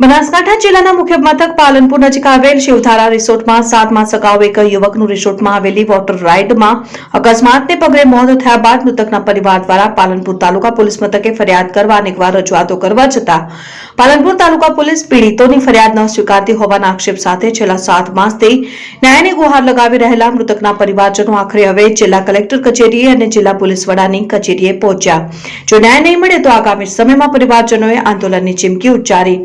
બનાસકાંઠા જિલ્લાના મુખ્ય મથક પાલનપુર નજીક આવેલ શિવધારા રિસોર્ટમાં સાત માસ અગાઉ એક યુવકનું રિસોર્ટમાં આવેલી વોટર રાઇડમાં અકસ્માતને પગલે મોત થયા બાદ મૃતકના પરિવાર દ્વારા પાલનપુર તાલુકા પોલીસ મથકે ફરિયાદ કરવા અનેકવાર રજૂઆતો કરવા છતાં પાલનપુર તાલુકા પોલીસ પીડિતોની ફરિયાદ ન સ્વીકારતી હોવાના આક્ષેપ સાથે છેલ્લા સાત માસથી ન્યાયની ગુહાર લગાવી રહેલા મૃતકના પરિવારજનો આખરે હવે જિલ્લા કલેક્ટર કચેરીએ અને જિલ્લા પોલીસ વડાની કચેરીએ પહોંચ્યા. જો ન્યાય નહીં મળે તો આગામી સમયમાં પરિવારજનોએ આંદોલનની ચીમકી ઉચ્ચારી.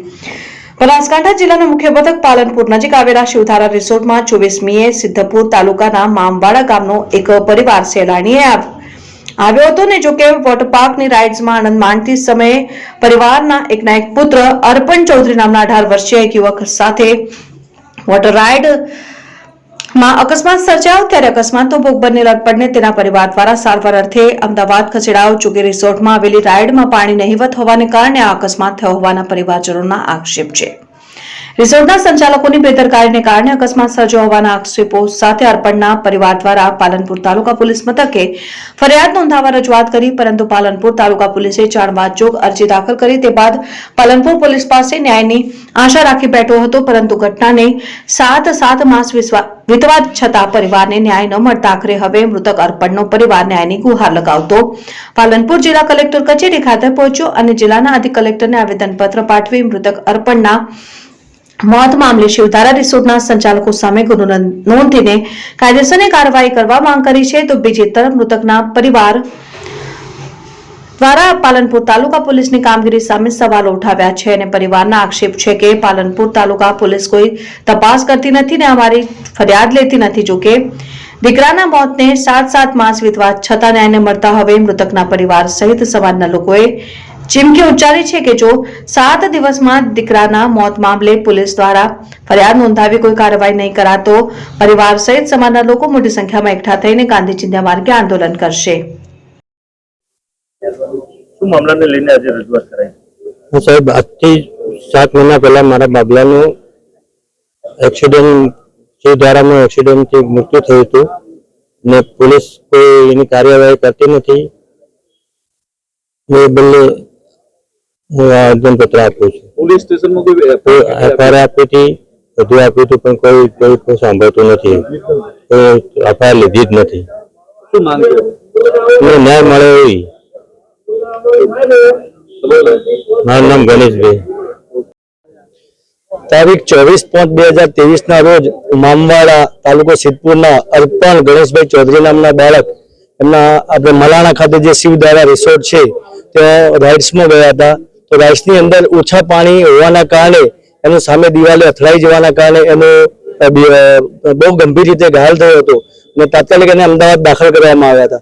બનાસકાંઠા જિલ્લાના મુખ્ય મથક પાલનપુર નજીક આવેલા શિવધારા રિસોર્ટમાં ચોવીસમીએ સિદ્ધપુર તાલુકાના મામવાડા ગામનો એક પરિવાર સહેલાણીએ આવ- આવ્યો હતો ને જોકે વોટર પાર્કની રાઇડ્સમાં આનંદ માણતી સમયે પરિવારના એકના એક પુત્ર અર્પણ ચૌધરી નામના અઢાર વર્ષીય એક યુવક સાથે વોટર રાઇડ માં અકસ્માત સર્જાયો ત્યારે અકસ્માતનો ભોગ બનેલ અર્પણને તેના પરિવાર દ્વારા સારવાર અર્થે અમદાવાદ ખસેડાયો. જોકે રિસોર્ટમાં આવેલી રાઇડમાં પાણી નહિવત હોવાને કારણે આ અકસ્માત થયો હોવાના પરિવારજનોના આક્ષેપ છે. રિસોર્ટના સંચાલકોની બેદરકારીને કારણે અકસ્માત સર્જો હોવાના આક્ષેપો સાથે અર્પણના પરિવાર દ્વારા પાલનપુર તાલુકા પોલીસ મથકે ફરિયાદ નોંધાવવા રજૂઆત કરી, પરંતુ પાલનપુર તાલુકા પોલીસે જાણવા જોગ અરજી દાખલ કરી. તે બાદ પાલનપુર પોલીસ પાસે ન્યાયની આશા રાખી બેઠો હતો, પરંતુ ઘટનાને સાત સાત માસ વીતવા છતાં પરિવારને ન્યાય ન મળતા આખરે હવે મૃતક અર્પણનો પરિવાર ન્યાયની ગુહાર લગાવતો. પાલનપુર જિલ્લા કલેક્ટર કચેરી ખાતે પહોંચ્યો અને જિલ્લાના અધિક કલેક્ટરને આવેદનપત્ર પાઠવી મૃતક અર્પણના મોત મામલે શિવધારા રિસોર્ટના સંચાલકો સામે ગુનો નોંધીને કાયદેસરની કાર્યવાહી કરવા માંગ કરી છે. તો બીજી તરફ મૃતકના પરિવાર દ્વારા પાલનપુર તાલુકા પોલીસની કામગીરી સામે સવાલો ઉઠાવ્યા છે અને પરિવારના આક્ષેપ છે કે પાલનપુર તાલુકા પોલીસ કોઈ તપાસ કરતી નથી ને અમારી ફરિયાદ લેતી નથી. જોકે દીકરાના મોતને સાત સાત માસ વીતવા છતાં ન્યાયને મળતા હવે મૃતકના પરિવાર સહિત સમાજના લોકોએ ચીમકી ઉચ્ચારી છે કે જો સાત દિવસમાં દીકરાના મોત મામલે પોલીસ દ્વારા ફરિયાદ નોંધાવી કોઈ કાર્યવાહી નહીં કરાતો પરિવાર સહિત સમાજના લોકો મોટી સંખ્યામાં એકઠા થઈને ગાંધી ચિંધ્યા માર્ગે આંદોલન કરશે. શું મામલાને લઈને આજે રજૂઆત કરાઈ? હું સાહેબ આજથી સાત મહિના પહેલા મારા બાબલાનું એક્સિડન્ટ શિવધારામાં એક્સિડન્ટથી મૃત્યુ થયું હતું ને પોલીસ કોઈ એની કાર્યવાહી કરતી નથી. એ બંને હું આવેદનપત્ર આપું છું. પોલીસ સ્ટેશનમાં કોઈ એફઆઈઆર આપી હતી બધું આપ્યું હતું પણ કોઈ કોઈ કોઈ સાંભળતું નથી. કોઈ એફઆઈઆર લીધી જ નથી. શું માંગ ન્યાય મળે એવી. મારું નામ ગણેશભાઈ. તારીખ ચોવીસ પાંચ બે હજાર ત્રેવીસ ના રોજ મામવાડા તાલુકો સિદ્ધપુરના અર્પણ ગણેશભાઈ ચૌધરી નામના બાળક એમના આપણે મલાણા ખાતે જે શિવદારા રિસોર્ટ છે ત્યાં રાઇડ્સમાં ગયા હતા. તો રાઇડ્સની અંદર ઓછા પાણી હોવાના કારણે એનું સામે દિવાલે અથડાઈ જવાના કારણે એનો બહુ ગંભીર રીતે ઘાયલ થયો હતો અને તાત્કાલિક એને અમદાવાદ દાખલ કરવામાં આવ્યા હતા.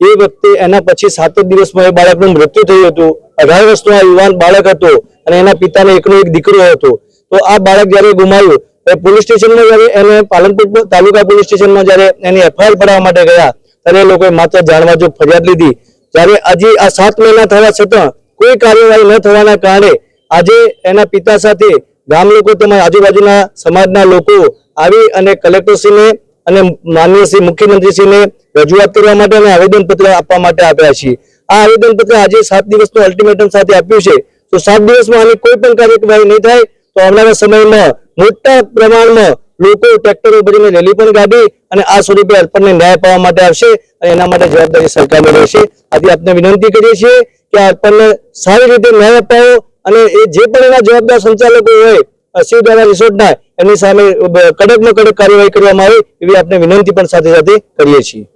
એ વખતે એના પછી સાત જ દિવસમાં એ બાળકનું મૃત્યુ થયું હતું. અઢાર વર્ષનો આ યુવાન બાળક હતો અને એના પિતાને એકનો એક દીકરો હતો. તો આ બાળક જ્યારે ગુમાયું, એ પોલીસ સ્ટેશનમાં જ્યારે એને પાલનપુર તાલુકા પોલીસ સ્ટેશનમાં જ્યારે એની એફઆઈઆર પડાવવા માટે ગયા, ત્યારે એ લોકોએ માત્ર જાણવા જો ફરિયાદ લીધી. જ્યારે આજે આ સાત મહિના થવા છતાં કોઈ કાર્યવાહી ન થવાના કારણે આજે એના પિતા સાથે ગામ લોકો તેમજ આજુબાજુના સમાજના લોકો આવી અને કલેક્ટરશ્રીને અને માનનીય શ્રી મુખ્યમંત્રીશ્રીને રજૂઆત કરવા માટે અને આવેદનપત્ર આપવા માટે આપ્યા છીએ. આ આવેદનપત્ર આજે સાત દિવસનું અલ્ટિમેટમ સાથે આપ્યું છે. તો સાત દિવસમાં આની કોઈ પણ કાર્યવાહી નહીં થાય તો આવનારા સમયમાં મોટા પ્રમાણમાં લોકો ટ્રેક્ટરો ભરીને રેલી પણ કાઢી અને આ સ્વરૂપે અર્પણને ન્યાય પાવા માટે આવશે અને એના માટે જવાબદારી સરકારને રહેશે. આથી આપને વિનંતી કરીએ છીએ કે આપણને સારી રીતે ન્યાય અપાવો અને એ જે પણ એના જવાબદાર સંચાલકો હોય શિવધારા રિસોર્ટના, એની સામે કડકમાં કડક કાર્યવાહી કરવામાં આવે એવી આપણે વિનંતી પણ સાથે સાથે કરીએ છીએ.